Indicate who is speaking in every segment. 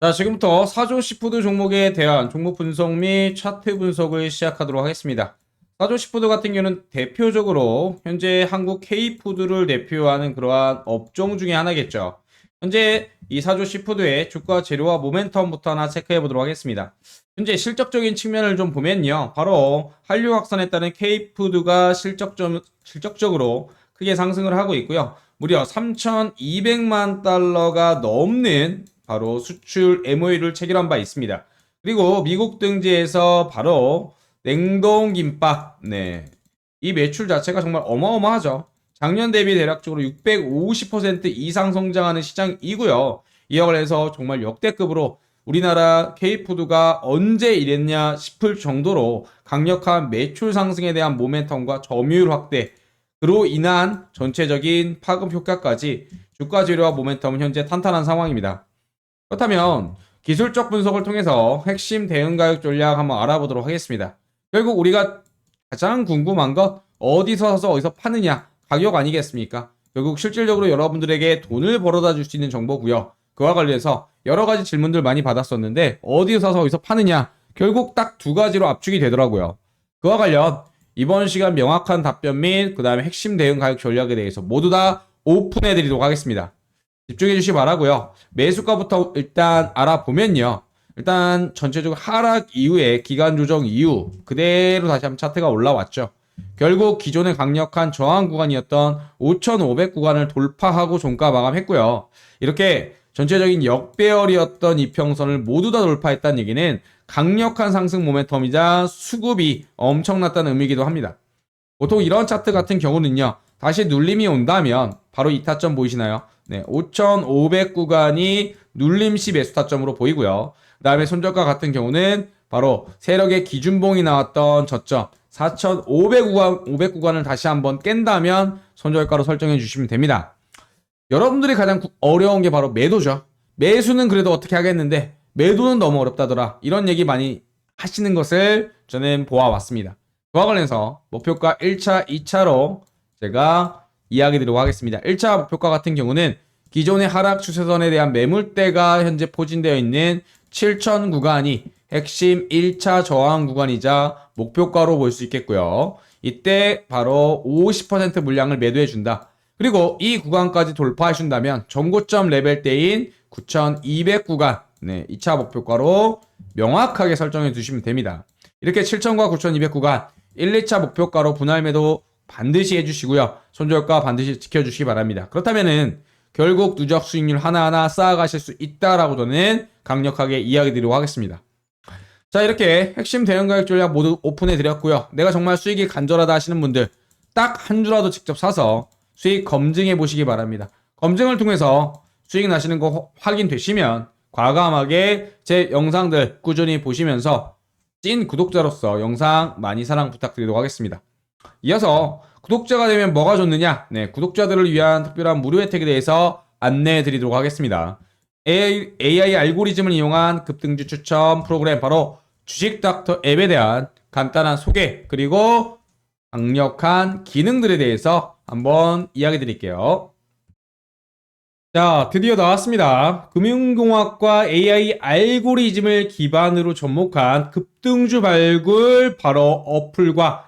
Speaker 1: 자, 지금부터 사조 시푸드 종목에 대한 종목 분석 및 차트 분석을 시작하도록 하겠습니다. 사조 시푸드 같은 경우는 대표적으로 현재 한국 K푸드를 대표하는 그러한 업종 중에 하나겠죠. 현재 이 사조 시푸드의 주가 재료와 모멘텀부터 하나 체크해 보도록 하겠습니다. 현재 실적적인 측면을 좀 보면요. 바로 한류 확산에 따른 K푸드가 실적점, 실적적으로 크게 상승을 하고 있고요. 무려 3,200만 달러가 넘는 바로 수출 MOU를 체결한 바 있습니다. 그리고 미국 등지에서 바로 냉동 김밥, 네. 이 매출 자체가 정말 어마어마하죠. 작년 대비 대략적으로 650% 이상 성장하는 시장이고요. 이와 관련해서 정말 역대급으로 우리나라 K푸드가 언제 이랬냐 싶을 정도로 강력한 매출 상승에 대한 모멘텀과 점유율 확대, 그로 인한 전체적인 파급 효과까지 주가 재료와 모멘텀은 현재 탄탄한 상황입니다. 그렇다면 기술적 분석을 통해서 핵심 대응 가격 전략 한번 알아보도록 하겠습니다. 결국 우리가 가장 궁금한 것 어디서 사서 어디서 파느냐 가격 아니겠습니까? 결국 실질적으로 여러분들에게 돈을 벌어다 줄 수 있는 정보고요. 그와 관련해서 여러 가지 질문들 많이 받았었는데 어디서 사서 어디서 파느냐 결국 딱 두 가지로 압축이 되더라고요. 그와 관련 이번 시간 명확한 답변 및 그 다음에 핵심 대응 가격 전략에 대해서 모두 다 오픈해 드리도록 하겠습니다. 집중해 주시기 바라고요. 매수가부터 일단 알아보면요. 일단 전체적으로 하락 이후에 기간 조정 이후 그대로 다시 한번 차트가 올라왔죠. 결국 기존의 강력한 저항 구간이었던 5,500 구간을 돌파하고 종가 마감했고요. 이렇게 전체적인 역배열이었던 이평선을 모두 다 돌파했다는 얘기는 강력한 상승 모멘텀이자 수급이 엄청났다는 의미이기도 합니다. 보통 이런 차트 같은 경우는요. 다시 눌림이 온다면 바로 이 타점 보이시나요? 네, 5,500 구간이 눌림시 매수 타점으로 보이고요. 그 다음에 손절가 같은 경우는 바로 세력의 기준봉이 나왔던 저점 4,500 구간, 500 구간을 다시 한번 깬다면 손절가로 설정해 주시면 됩니다. 여러분들이 가장 구- 어려운 게 바로 매도죠. 매수는 그래도 어떻게 하겠는데 매도는 너무 어렵다더라. 이런 얘기 많이 하시는 것을 저는 보아왔습니다. 그와 관련해서 목표가 1차, 2차로 제가 이야기 드리도록 하겠습니다. 1차 목표가 같은 경우는 기존의 하락 추세선에 대한 매물대가 현재 포진되어 있는 7천 구간이 핵심 1차 저항 구간이자 목표가로 볼 수 있겠고요. 이때 바로 50% 물량을 매도해 준다. 그리고 이 구간까지 돌파해 준다면 전고점 레벨대인 9,200 구간 네, 2차 목표가로 명확하게 설정해 주시면 됩니다. 이렇게 7,000과 9,200 구간 1, 2차 목표가로 분할 매도 반드시 해주시고요. 손절가 반드시 지켜주시기 바랍니다. 그렇다면은 결국 누적 수익률 하나하나 쌓아가실 수 있다라고 저는 강력하게 이야기 드리도록 하겠습니다. 자 이렇게 핵심 대응 가격 전략 모두 오픈해 드렸고요. 내가 정말 수익이 간절하다 하시는 분들 딱 한 주라도 직접 사서 수익 검증해 보시기 바랍니다. 검증을 통해서 수익 나시는 거 확인되시면 과감하게 제 영상들 꾸준히 보시면서 찐 구독자로서 영상 많이 사랑 부탁드리도록 하겠습니다. 이어서 구독자가 되면 뭐가 좋느냐? 네, 구독자들을 위한 특별한 무료 혜택에 대해서 안내해 드리도록 하겠습니다. AI, AI 알고리즘을 이용한 급등주 추천 프로그램 바로 주식 닥터 앱에 대한 간단한 소개 그리고 강력한 기능들에 대해서 한번 이야기 드릴게요. 자, 드디어 나왔습니다. 금융공학과 AI 알고리즘을 기반으로 접목한 급등주 발굴 바로 어플과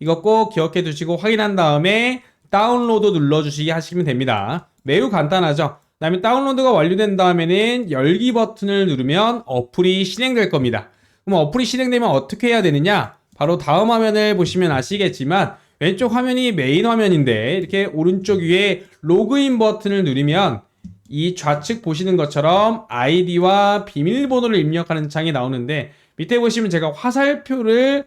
Speaker 1: 이거 꼭 기억해 두시고 확인한 다음에 다운로드 눌러주시기 하시면 됩니다. 매우 간단하죠. 그 다음에 다운로드가 완료된 다음에는 열기 버튼을 누르면 어플이 실행될 겁니다. 그럼 어플이 실행되면 어떻게 해야 되느냐? 바로 다음 화면을 보시면 아시겠지만 왼쪽 화면이 메인 화면인데 이렇게 오른쪽 위에 로그인 버튼을 누르면 이 좌측 보시는 것처럼 아이디와 비밀번호를 입력하는 창이 나오는데 밑에 보시면 제가 화살표를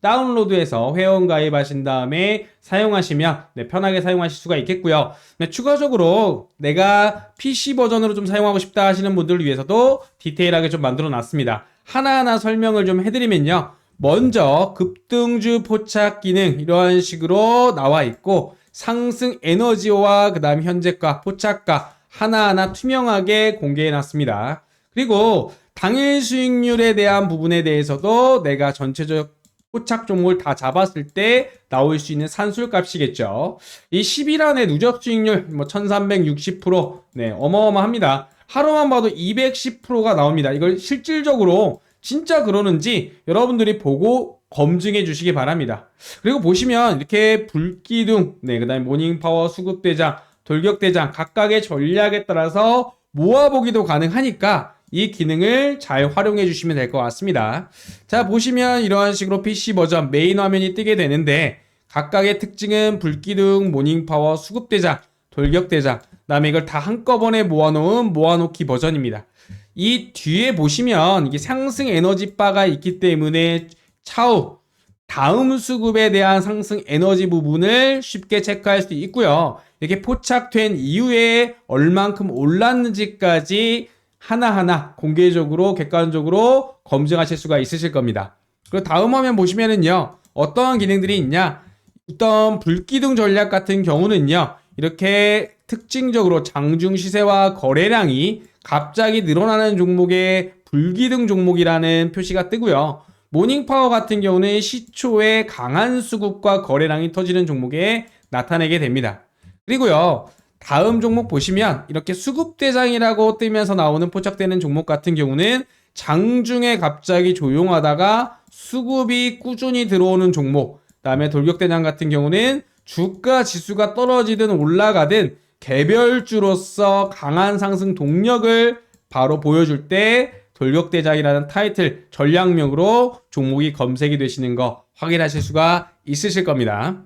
Speaker 1: 다운로드해서 회원 가입하신 다음에 사용하시면 네, 편하게 사용하실 수가 있겠고요. 네, 추가적으로 내가 PC 버전으로 좀 사용하고 싶다 하시는 분들을 위해서도 디테일하게 좀 만들어 놨습니다. 하나하나 설명을 좀 해드리면요. 먼저 급등주 포착 기능 이러한 식으로 나와 있고 상승 에너지와 그 다음 현재가 포착가 하나하나 투명하게 공개해 놨습니다. 그리고 당일 수익률에 대한 부분에 대해서도 내가 전체적 포착 종목을 다 잡았을 때 나올 수 있는 산술 값이겠죠. 이 10일 안에 누적 수익률 뭐 1360%. 네, 어마어마합니다. 하루만 봐도 210%가 나옵니다. 이걸 실질적으로 진짜 그러는지 여러분들이 보고 검증해 주시기 바랍니다. 그리고 보시면 이렇게 불기둥, 네, 그 다음에 모닝파워, 수급대장, 돌격대장 각각의 전략에 따라서 모아보기도 가능하니까 이 기능을 잘 활용해 주시면 될 것 같습니다. 자, 보시면 이러한 식으로 PC 버전 메인 화면이 뜨게 되는데 각각의 특징은 불기둥, 모닝파워, 수급대장, 돌격대장, 그 다음에 이걸 다 한꺼번에 모아놓은 모아놓기 버전입니다. 이 뒤에 보시면 이게 상승 에너지 바가 있기 때문에 차후 다음 수급에 대한 상승 에너지 부분을 쉽게 체크할 수 있고요. 이렇게 포착된 이후에 얼만큼 올랐는지까지 하나하나 공개적으로 객관적으로 검증하실 수가 있으실 겁니다. 그리고 다음 화면 보시면은요. 어떠한 기능들이 있냐? 어떤 불기둥 전략 같은 경우는요. 이렇게 특징적으로 장중 시세와 거래량이 갑자기 늘어나는 종목의 불기둥 종목이라는 표시가 뜨고요. 모닝파워 같은 경우는 시초에 강한 수급과 거래량이 터지는 종목에 나타내게 됩니다. 그리고요. 다음 종목 보시면 이렇게 수급대장이라고 뜨면서 나오는 포착되는 종목 같은 경우는 장중에 갑자기 조용하다가 수급이 꾸준히 들어오는 종목 그 다음에 돌격대장 같은 경우는 주가 지수가 떨어지든 올라가든 개별주로서 강한 상승 동력을 바로 보여줄 때 돌격대장이라는 타이틀 전략명으로 종목이 검색이 되시는 거 확인하실 수가 있으실 겁니다.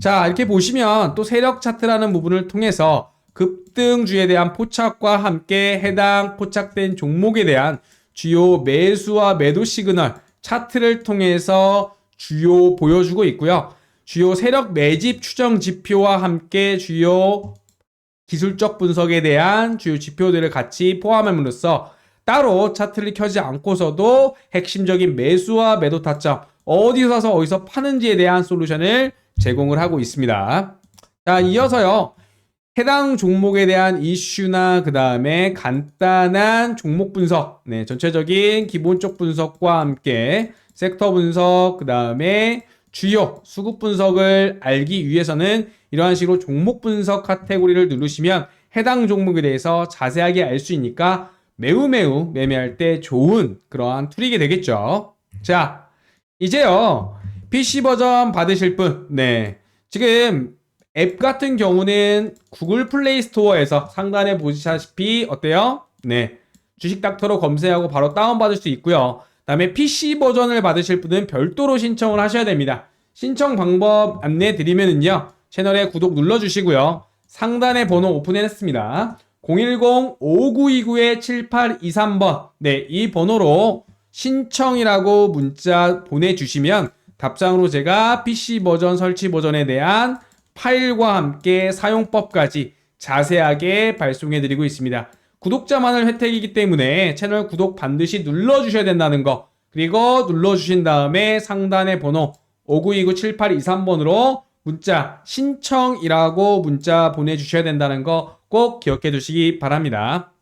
Speaker 1: 자, 이렇게 보시면 또 세력 차트라는 부분을 통해서 급등주에 대한 포착과 함께 해당 포착된 종목에 대한 주요 매수와 매도 시그널 차트를 통해서 주요 보여주고 있고요. 주요 세력 매집 추정 지표와 함께 주요 기술적 분석에 대한 주요 지표들을 같이 포함함으로써 따로 차트를 켜지 않고서도 핵심적인 매수와 매도 타점 어디서 사서 어디서 파는지에 대한 솔루션을 제공을 하고 있습니다. 자, 이어서요. 해당 종목에 대한 이슈나 그 다음에 간단한 종목 분석, 네, 전체적인 기본적 분석과 함께 섹터 분석, 그 다음에 주요 수급 분석을 알기 위해서는 이러한 식으로 종목 분석 카테고리를 누르시면 해당 종목에 대해서 자세하게 알 수 있으니까 매우 매우 매매할 때 좋은 그러한 툴이게 되겠죠. 자, 이제요. PC 버전 받으실 분, 네. 지금 앱 같은 경우는 구글 플레이 스토어에서 상단에 보시다시피 어때요? 네. 주식 닥터로 검색하고 바로 다운받을 수 있고요. 다음에 PC 버전을 받으실 분은 별도로 신청을 하셔야 됩니다. 신청 방법 안내 드리면은요. 채널에 구독 눌러주시고요. 상단에 번호 오픈해놨습니다. 010-5929-7823번. 네, 이 번호로 신청이라고 문자 보내주시면 답장으로 제가 PC 버전 설치 버전에 대한 파일과 함께 사용법까지 자세하게 발송해 드리고 있습니다. 구독자만을 혜택이기 때문에 채널 구독 반드시 눌러주셔야 된다는 거 그리고 눌러주신 다음에 상단의 번호 5929-7823번으로 문자 신청이라고 문자 보내주셔야 된다는 거 꼭 기억해 두시기 바랍니다.